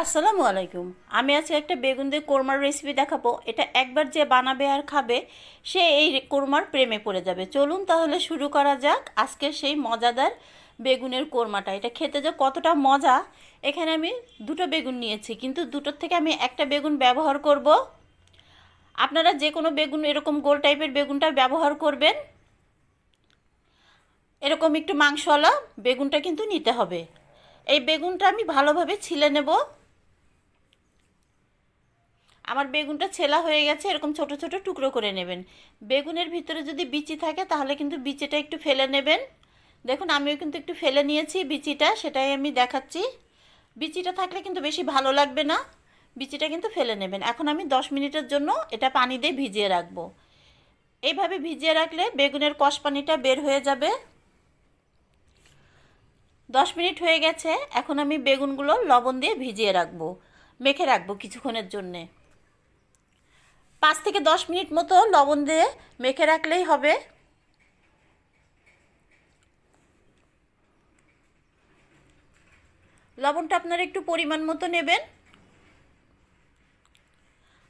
আসসালামু আলাইকুম। আমি আজকে একটা বেগুন দিয়ে কোরমার রেসিপি দেখাবো। এটা একবার যে বানাবে আর খাবে, সে এই কোরমার প্রেমে পড়ে যাবে। চলুন তাহলে শুরু করা যাক আজকে সেই মজাদার বেগুনের কোরমাটা। এটা খেতে যে কতটা মজা, এখানে আমি দুটো বেগুন নিয়েছি, কিন্তু দুটোর থেকে আমি একটা বেগুন ব্যবহার করব। আপনারা যে কোনো বেগুন, এরকম গোল টাইপের বেগুনটা ব্যবহার করবেন। এরকম একটু মাংসওয়ালা বেগুনটা কিন্তু নিতে হবে। এই বেগুনটা আমি ভালোভাবে ছিলে নেব। আমার বেগুনটা ছেলা হয়ে গেছে, এরকম ছোট ছোট টুকরো করে নেবেন। বেগুনের ভিতরে যদি বিচি থাকে, তাহলে কিন্তু বিচিটা একটু ফেলে নেবেন। দেখুন, আমিও কিন্তু একটু ফেলে নিয়েছি বিচিটা, সেটাই আমি দেখাচ্ছি। বিচিটা থাকলে কিন্তু বেশি ভালো লাগবে না। বিচিটা কিন্তু ফেলে নেবেন। এখন আমি দশ মিনিটের জন্য এটা পানি দিয়ে ভিজিয়ে রাখব। এইভাবে ভিজিয়ে রাখলে বেগুনের কষ পানিটা বের হয়ে যাবে। দশ মিনিট হয়ে গেছে, এখন আমি বেগুনগুলো লবণ দিয়ে ভিজিয়ে রাখব, মেখে রাখব কিছুক্ষণের জন্যে। পাঁচ থেকে দশ মিনিট মতো লবণ দিয়ে মেখে রাখলেই হবে। লবণটা আপনারা একটু পরিমাণ মতো নেবেন।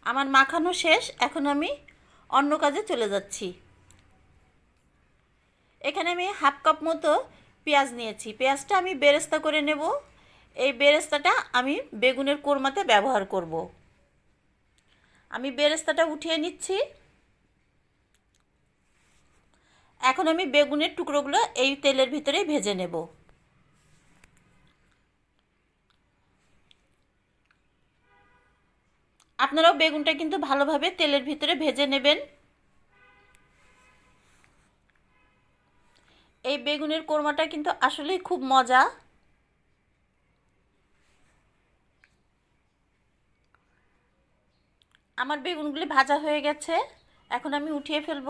আমার মাখানো শেষ, এখন আমি অন্য কাজে চলে যাচ্ছি। এখানে আমি হাফ কাপ মতো পেঁয়াজ নিয়েছি। পেঁয়াজটা আমি বেরেস্তা করে নেব। এই বেরেস্তাটা আমি বেগুনের কোরমাতে ব্যবহার করব। আমি বেরেস্তাটা উঠিয়ে নিচ্ছি। এখন আমি বেগুনের টুকরোগুলো এই তেলের ভিতরেই ভেজে নেব। আপনারাও বেগুনটা কিন্তু ভালোভাবে তেলের ভিতরে ভেজে নেবেন। এই বেগুনের কোরমাটা কিন্তু আসলেই খুব মজা। আমার বেগুনগুলি ভাজা হয়ে গেছে। এখন আমি উঠিয়ে ফেলব।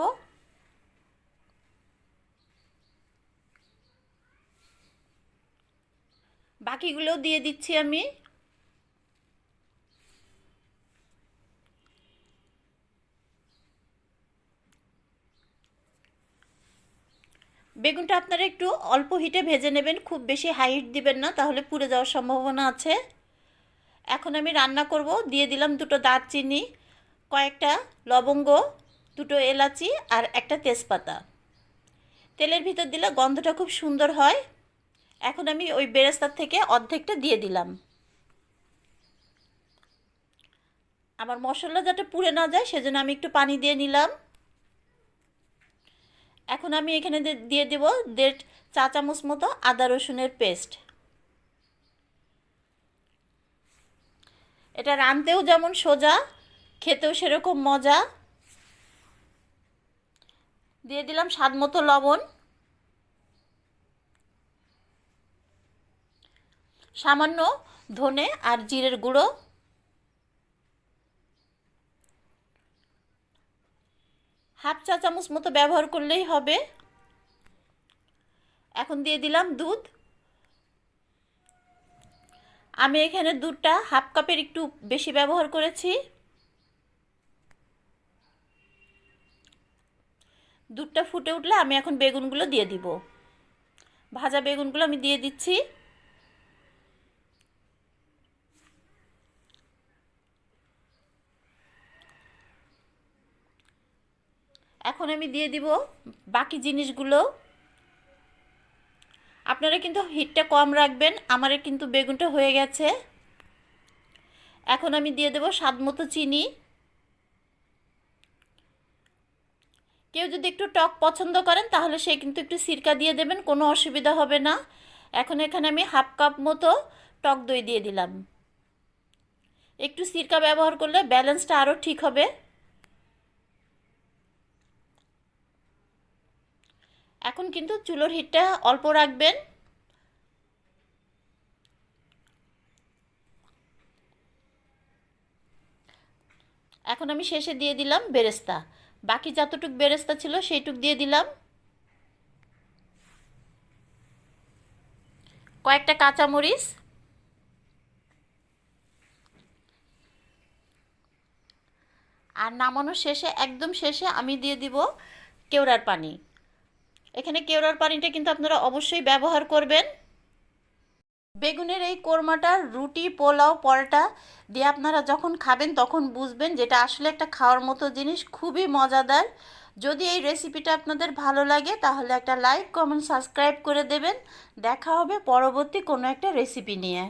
বাকিগুলোও দিয়ে দিচ্ছি আমি। বেগুনটা আপনারা একটু অল্প হিটে ভেজে নেবেন, খুব বেশি হাই হিট দিবেন না, তাহলে পুড়ে যাওয়ার সম্ভাবনা আছে। এখন আমি রান্না করব। দিয়ে দিলাম দুটো দারচিনি, কয়েকটা লবঙ্গ, দুটো এলাচি আর একটা তেজপাতা। তেলের ভিতর দিলে গন্ধটা খুব সুন্দর হয়। এখন আমি ওই বেরেস্তার থেকে অর্ধেকটা দিয়ে দিলাম। আমার মশলা যাতে পুড়ে না যায়, সেজন্য আমি একটু পানি দিয়ে নিলাম। এখন আমি এখানে দিয়ে দেব দেড় চা চামচ মতো আদা রসুনের পেস্ট। এটা রানতেও যেমন সোজা, খেতেও সেরকম মজা। দিয়ে দিলাম স্বাদ মতো লবণ। সামান্য ধনে আর জিরের গুঁড়ো। হাফ চা চামচ মতো ব্যবহার করলেই হবে। এখন দিয়ে দিলাম দুধ। আমি এখানে দুধটা হাফ কাপের একটু বেশি ব্যবহার করেছি। দুধটা ফুটে উঠলে আমি এখন বেগুনগুলো দিয়ে দিব। ভাজা বেগুনগুলো আমি দিয়ে দিচ্ছি। এখন আমি দিয়ে দিব বাকি জিনিসগুলো। আপনারা কিন্তু হিটটা কম রাখবেন আমার কিন্তু বেগুনটা হয়ে গেছে। এখন আমি দিয়ে দেব স্বাদ মতো চিনি। কেউ যদি একটু টক পছন্দ করেন, তাহলে সে কিন্তু একটু সিরকা দিয়ে দেবেন, কোনো অসুবিধা হবে না। এখন এখানে আমি হাফ কাপ মতো টক দই দিয়ে দিলাম। একটু সিরকা ব্যবহার করলে ব্যালেন্সটা আরও ঠিক হবে। এখন কিন্তু চুলোর হিটটা অল্প রাখবেন। এখন আমি শেষে দিয়ে দিলাম বেরেস্তা। বাকি যতটুক বেরেস্তা ছিল সেইটুক দিয়ে দিলাম। কয়েকটা কাঁচামরিচ। আর নামানোর শেষে, একদম শেষে আমি দিয়ে দিব কেওড়ার পানি। এখানে কেওড়ার পানিটা কিন্তু আপনারা অবশ্যই ব্যবহার করবেন। বেগুনের এই কোরমাটা, রুটি, পোলাও, পরোটা দিয়ে আপনারা যখন খাবেন তখন বুঝবেন যেটা আসলে একটা খাওয়ার মতো জিনিস, খুবই মজাদার। যদি এই রেসিপিটা আপনাদের ভালো লাগে তাহলে একটা লাইক কমেন্ট সাবস্ক্রাইব করে দেবেন। দেখা হবে পরবর্তী কোনো একটা রেসিপি নিয়ে।